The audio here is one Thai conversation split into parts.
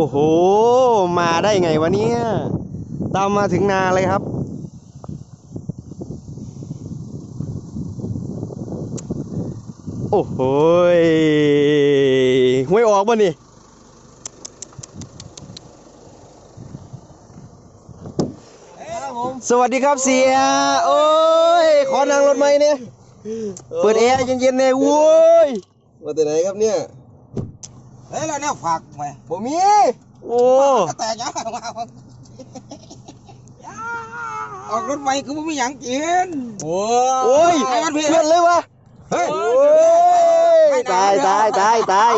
อ้โห มาได้ไงวะเนี่ย ตามมาถึงนาเลยครับ โอ้โหยหวยออกบ่นี่ครับผมสวัสดีครับเสีย โอ้ย ขอนั่งรถไหมเนี่ย เปิดแอร์เย็นๆเลยโว้ย มาแต่ไหนครับเนี่ย เฮ้ยแล้วเนี่ยฝากไหมผมมีโอ้แต่ยังออกรถไฟคือไม่มีหยังกินโอ้โอ้ยไอ้มันเพื่เพื่อนเลยวะเฮ้ยโอ้ยตายตายตายตาย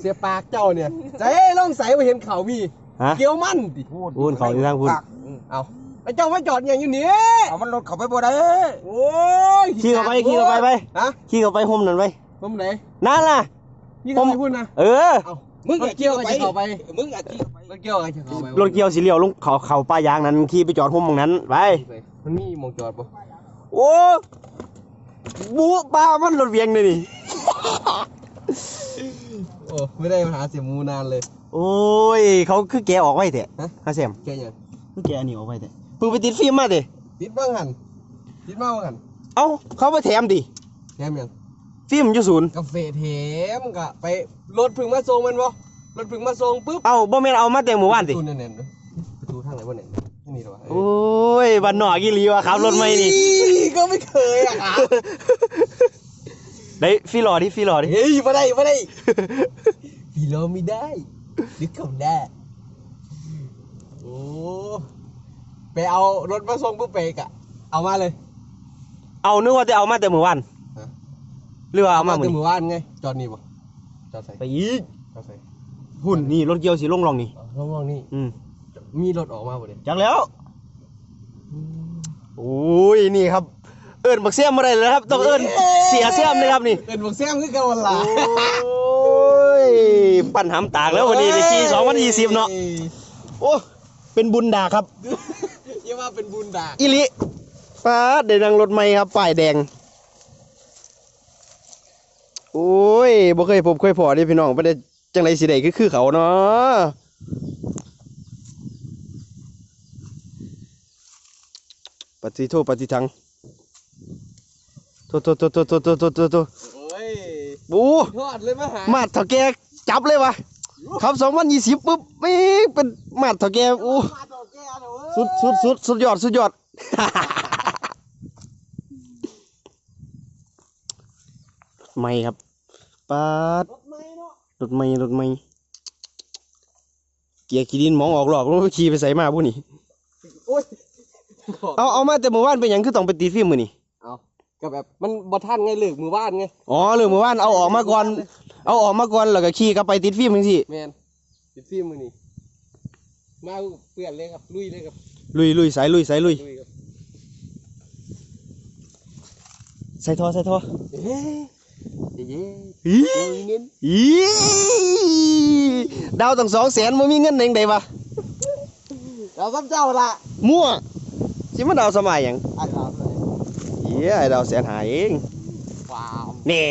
เสียปากเจ้าเนี่ยใจล่องใสมาเห็นเขามีฮะเกี่ยวมันดิพูนเขาที่ทางพูนเอาแล้วเจ้ามาจอดอย่างอยู่นี่เอามันรถเขาไปบ่ได้โอ้ยขี่เข้าไปขี่เข้าไปไปฮะขี่เข้าไปห่มนั่นไป ผมไหนนั่นล่ะยี่เขาไม่พูดนะเออเอามึงรถเกี่ยวกับจะเข้าไปมึงอะขี่เข้าไปรถเกี่ยวกับจะเข้าไปรถเกี่ยวสีเหลียวลงเขาเขาป้ายางนั้นขี่ไปจอดห่มตรงนั้นไปมันมีหมองจอดปะโอ้บูปลามันรถเวียงเลยนี่ โอ้ไม่ได้มาหาเสียมูนานเลย โอ้ย เขาคือแกออกไว้เถอะฮะ ฮะแซมแกยังคือแกอันนี้ออกไว้เถอะเพิ่งไปติดฟิล์มมาเถอะติดบ้างหันติดบ้างหันเอ้าเขาไปแถมดิแถมยัง ฟิล์มอยู่ศูนย์กาแฟแถมกะไปรถพึ่งมาส่งมันบ่รถพึ่งมาส่งปุ๊บเอ้าบ่แม่นเอามาแต่หมู่บ้านดิประตูแน่นๆนะประตูทางไหนวะเนี่ยนี่หรอวะโอ้ยบ้านนอกอีหลีวะครับรถไม่นี่ก็ไม่เคยอะครับได้ฟีรอดิฟีรอดิเฮ้ยมาได้มาได้พี่เราไม่ได้ดึกเขาได้โอ้ไปเอารถมาส่งปุ๊บไปกะเอามาเลย เอานึกว่าจะเอามาแต่หมู่บ้าน ฮะหรือว่าเอามาแต่มื้อหนี้มู่บ้านไง จอดนี่ปะจอดใส่ไปอีกจอดใส่หุ่นนี่รถเกี่ยวสีลงลองนี่ลองลองๆนี่อืมมีรถออกมาบ่เนี่ยจักแล้วโอ้ยนี่ครับ เอิญบักเสียมมาได้เลยนะครับ ต้องเอิญเสียเสียมเลยครับนี่เป็นบอกแซมคือเกันวันละโอ้ยปั่นหำตากแล้ววันนี้ในขี่สองวันยี่สิบเนาะโอ้เป็นบุญดาครับอย่าว่าเป็นบุญดาอิลิฟ้าเดินนั่งรถไม่ครับป้ายแดง โอ้ยบ่เคยพบเคยพอเดิพี่น้องบ่ได้จังไรสิได้คือคือเขาเนาะปฏิโทปฏิทังโทโทโทโทโทโทโทโทโทโอ้ยบูทอดเลยมาหามาดเถาแกจับเลยวะครับสองวันยี่สิบปุ๊บไม่เป็นมาดเถาแกอู้มาต่อแก้วเว้ยสุดสุดสุดสุดยอดสุดยอด ไม่ครับปาดรถไม่เนาะรถไม่รถไม่เกียร์ขี้ดินมองออกหลอกแล้วก็ขี่ไปใส่มาผู้นี่โอ้ยเอาเอามาแต่เมื่อวานเป็นหยังคือต้องไปตีฟิล์มมือนี่เอาก็แบบมันบ่ทันไงเลิกมือบ้านไงอ๋อเรื่องเมื่อวานเอาออกมาก่อนเอาออกมาก่อนแล้วก็ขี่กลับไปติดฟิล์มจังซี่แมนติดฟิล์มมือนี่มาเปื่อนเลยครับลุยเลยครับลุยลุยสายลุยสายลุยลุยครับใส่ท่อใส่ท่อเฮ้ยเย้ อีเดี๋ยวเงินอีดาวตั้งสองแสนมันมีเงินเองได้ปะเราซ้ำเจ้าละมั่วสิมาดาวสมัยหยังอะครับเลยเย้ไอ้ดาวแสนหาเองว้าวเน่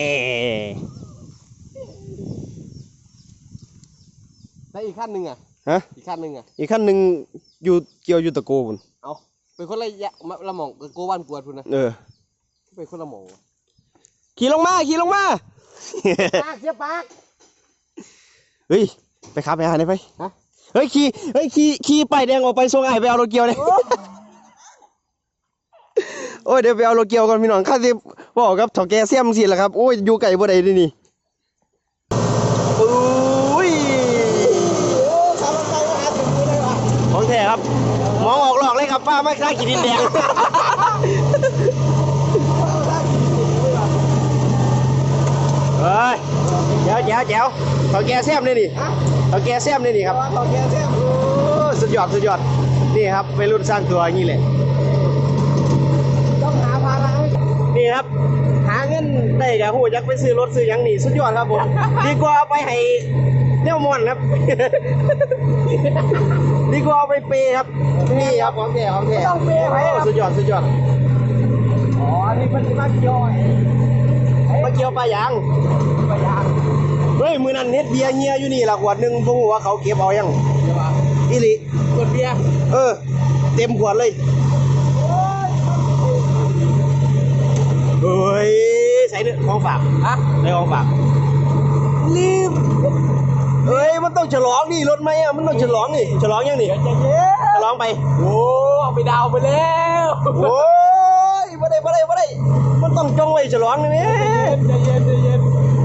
แล้วอีกขั้นหนึ่งอะฮะอีกขั้นหนึ่งอะอีกขั้นหนึ่งอยู่เกี่ยวอยู่ตะโกบุนเอาเป็นคนละยะมาละหม่องโกวันกวดพุ่นนะเออเป็นคนละหม่องวะ ขี่ลงมาขี่ลงมาปากเสียปากเฮ้ยไปขับไปหาได้ไปฮะเฮ้ยขี่เฮ้ยขี่ขี่ป้ายแดงออกไปส่งไอ้ไปเอารถเกี่ยวเลยโอ้ยเดี๋ยวไปเอารถเกี่ยวก่อนพี่น้องข้าสิบอกกับเถาแกเสียมสิแหละครับโอ้ยอยู่ไกลบ่ได้เดินี่โอ้ยขับรถไปมาหาถึงมือเลยวะของแท้ครับมองออกหลอกเลยครับป้าไม่กล้ากินดินแดง เฮ้ยเจ๋วเจ๋วเจ๋วเขาแกแซมเลยนี่เขาแกแซมเลยนี่ครับต่อแกเสียโอ้สุดยอดสุดยอดนี่ครับไปรุ่นสร้างตัวอย่างนี้เลยต้องหาภาระให้นี่ครับ หาเงินได้กับหูยักไปซื้อรถซื้อหยังนี่สุดยอดครับผมดีกว่าเอาไปให้เน่วมอนครับ ดีกว่าเอาไปเปย์ครับนี่ครับของแท้ของแท้ต้องเปย์ไว้ครับสุดยอดสุดยอดอ๋อนี่เป็นที่มาเกี่ยวไอ้มาเกี่ยว ปลายางปลายางเฮ้ยมือนั้นเฮ็ดเบียร์เงียอยู่นี่ละขวดหนึงบ่ฮู้ว่าเขาเก็บเอายังเดี๋ยวว่าอีหลีกดเบียร์เออ เต็มขวดเลยเฮ้ยใส่เนื้อของฝากฮะใส่ของฝากรีบเฮ้ยมันต้องฉลองนี่รถไหมอะมันต้องฉลองนี่ฉลองยังนี่ใจเย็นฉลองไปโอ้เอาไปดาวไปแล้วโอ้ย บ่ได้บ่ได้บ่ได้ มันต้องจงไว้ฉลองนี่แหมใจเย็นใจเย็น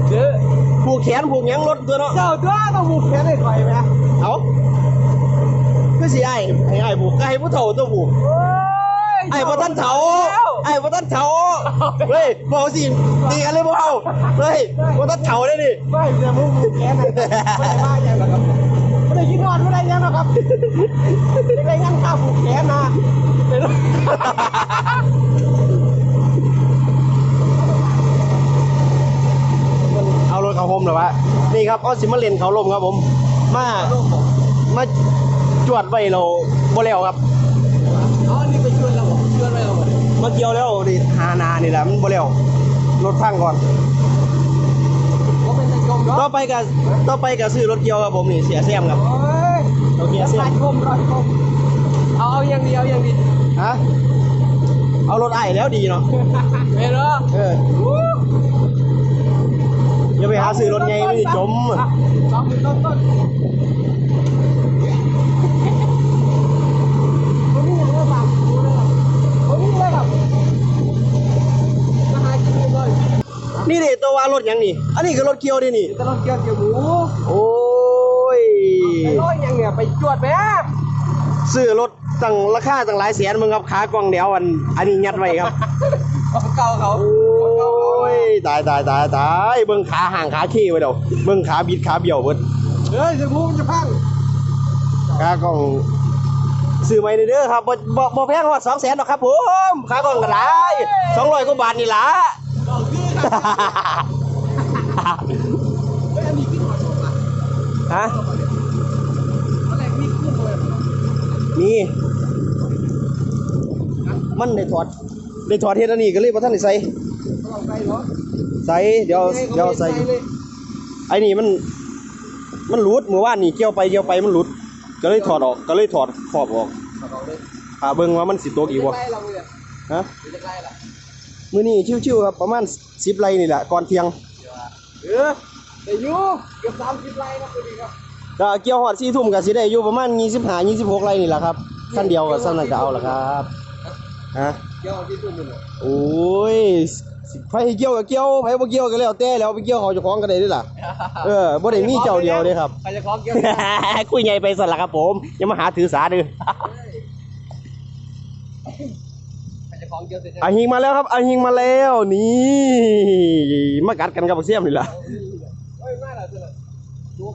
เดี๋ยวผูกแขนผูกหยังรถตัวเนาะ เจ้าตัวต้องบุกแขนให้ข่อยไหมเอาคือสิไอ้ให้ไอ้ผูกก็ให้ผู้เฒ่าตัวผูกโอ้ยไอ้บ่ทันเฒ่าไอ้บ่ทันเฒ่าเฮ้ยบ่สิตีกันเลยบ่เอาเฮ้ยบ่ทันเฒ่าได้ดิไม่เดี๋ยวมึงบุกแขนให้ไม่ได้มาอย่างหรอกครับไม่ได้กินนอนไม่ได้ยังหรอกครับไม่ได้งั้นข้าวบุกแขนนะเดี๋ยว เอารถเขาโฮมเหรอวะนี่ครับเอาสิมาเล่นเขาลมครับผม มามาจวดไว้เราบ่แล้วครับอ๋อนี่ไปชวนเราเหรอชวนไปเราเหรอมาเกี่ยวแล้วดิหานานี่แหละมันบ่แล้วรถพังก่อนว่าเป็นตะจมเนาะต่อไปก็ต่อไปก็ซื้อรถเกี่ยวครับผมนี่เสียแซมครับโอ้ยโอเครเสียอยชมรอยชมเอาเอาอย่างเดียวอย่างเดียวฮะเอารถไอ้แล้วดีเนาะเห็นเหรอเออ อย่าไปหาซื้อรถไงไม่ได้จมอะสองหมื่นต้นต้นผมมีอย่างเงี้ยฝากดูเลยครับผมมีเลยครับมาหากินเลยนี่ดิตัวว่ารถหยังนี่ อันนี้คือรถเกี่ยวดินี่ตลอดเกี่ยวเกี่ยวหมูโอ้ยไอ้ร้อยอย่างเนี่ยไปจวดไปอะซื้อรถตั้งราคาตั้งหลายแสนมึงครับขากล้องเดียวอัน อันนี้ยัดไว้ครับของเก่าเขา โอ้ย ตายตายตายตายเบิ่งขาห่างขาขี้ไว้เดี๋ยวเบิ่งขาบิดขาเบี้ยวเบิดเฮ้ยจะพูดจะพังขากล้องซื้อใหม่เด้อครับบ่บ่บ่แพงฮอด200,000หรอกครับผมขากล้องก็ได้200กว่าบาทนี่ล่ะดอกนี่ครับเฮ้ยอันนี้ขึ้นมาชมอะฮะตอนแรกมีขึ้นเลยมีมันได้ถอดได้ถอดเฮ็ดอันนี้ก็เลยบ่ทันได้ใส่ ใส่เดี๋ยวเดี๋ยวใส่เลยไอ้นี่มัน มันหลุดเมื่อวานนี่เกี่ยวไปเกี่ยวไปมันหลุด ก็เลยถอดออกก็เลยถอดขอบออกลองเลยหาเบิ่งว่ามันสิตกอีกบ่ไล่เราเลยฮะจะไล่ล่ะมื้อนี้ชิวๆครับประมาณ10ไร่นี่แหละก่อนเที่ยงเออแต่ยูเกือบสามสิบไร่ครับคุณดีครับก็เกี่ยวฮอด4ทุ่มก็สิได้อยู่ประมาณ25 26ไร่นี่แหละครับคันเดียวก็ซั่นนั้นก็เอาละครับฮะเกี่ยวที่ตุ้มเลยโอ้ยสิ ไผเกี่ยวก็เกี่ยวไผบ่เกี่ยวก็แล้วแต่แล้วไปเกี่ยวเขาเจ้าของก็ได้เด้อล่ะ เออบ่ได้มีเจ้าเดียวเด้ครับใครจะคล้องเกี่ยวคุยใหญ่ไปสั่นละครับผมอย่ามาหาถือสาเด้อใครจะคล้องเกี่ยวเสร็จอาหิงมาแล้วครับอาหิงมาแล้วนี่มากัดกันกับบักเสียมนี่ล่ะเฮ้ยมาแล้วเสร็จแล้วดู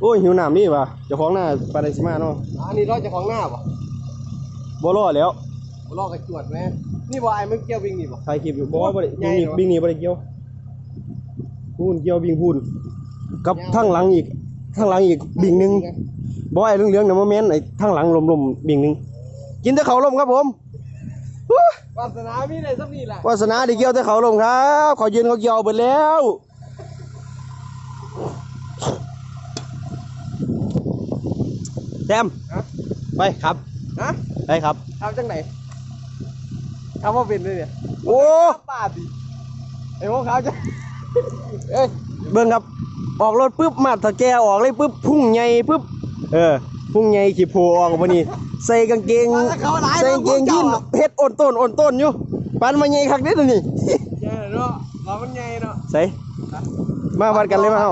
โอ้ยหิวน้ำนี่ว่ะเจ้าของหน้าปานใดสิมาเนาะอันนี้รอดจากของหน้าป่ะบ่รอแล้ว รอดกระจวดไหมนี่ว่าไอ้มึงเกี่ยววิ่งนี่ป่ะถ่ายคลิปอยู่บ่ว่าบ่ได้ใหญ่บิ่งนี่เนอะบิ่งนี่บ่ได้เกี่ยวพูนเกี่ยวบิ่งพูนกับทั้งหลังอีกทั้งหลังอีกบิ่งหนึงบ่ไอ้เหลืองๆน่ะบ่แม่นไอ้ทั้งหลังลมๆบิ่งหนึงกินแต่เขาวลมครับผมฮู้วาสนามีได้สักนี่แหละวาสนาได้เกี่ยวแต่เขาวลมครับขอยืนเขาเกี่ยวเบิดแล้วแซมฮะไปครับฮะไปครับทำจังไหน ทำว่าเป็นเลยเนี่ยโอ้ป้าดิไอ้พวกเขาจะเอ้ยเบิ่งครับออกรถปุ๊บมาถ้าแกออกเลยปุ๊บพุ่งใหญ่ปุ๊บเออพุ่งใหญ่ขี่โผล่ออกมานี่ใส่กางเกงใส่กางเกงยีนเฮ็ดอ่อนต้นอ่อนต้นอยู่ปานมาใหญ่คักเด้อนี่เจ้าเนาะเรามันใหญ่เนาะใส่มาวัดกันเลยมาเฮา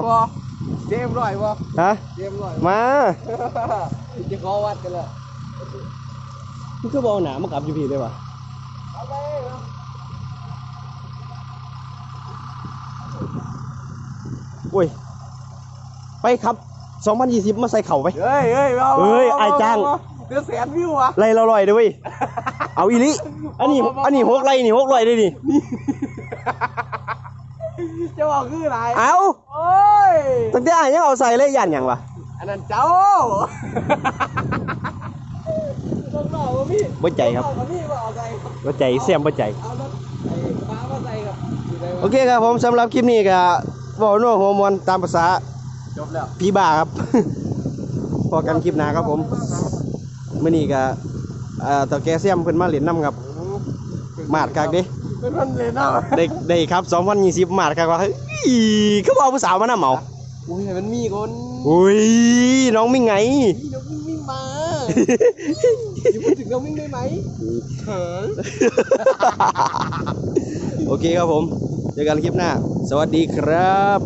เจมร้อยบ่ฮะเจมร้อยมาจะขอวัดกันเลยมันคือบ่เอาหนามากับอยู่พี่ได้ป่ะเอาไปเนาะโอ้ย ไปครับ 2020 มาใส่เข่าไป เฮ้ยเฮ้ยเอาเฮ้ยไอ้จ้างเดือดแสนวิวอะไล่เราลอยเด้อเว้ยเอาอีหลิอันนี้ อันนี้หกไล่นี่หกร้อยเด้อนี่จะบอกคืออะไรเอาโอ้ยตั้งแต่อ่านยังเอาใส่เลยยันหยังวะอันนั้นเจ้าต้องบอกว่าพี่บ่ใจครับต้องอก ว่าพี่ว่าเอาใจบ่ใจเสียมบ่ใจ เอารถไอ้ฟ้ามาใส่ครับอยู่ไหนวโอเคครับผมสำหรับคลิปนี้ก็บอกโน้หัวมวนตามภาษาจบแล้ว พี่บ้าครับ พอกันคลิปหน้าครับผมมื่อนี้ก็เอ่อตอแกเสียมเพิ่นมาเล่นน้ำครับ มาดคักเด้เป็นคนเลยเนาะได้ได้ครับ2020มาดคักว่าเฮ้ยเขาบอกผู้สาวมานำเหมาอุ้ยมันมีคนอุ้ยน้องมิ่งไงพี่น้องมิ่งมิ่งมา อย่าพูดถึงน้องมิ่งได้ไหมเขินโอเคครับผม เจอกันคลิปหน้า สวัสดีครับ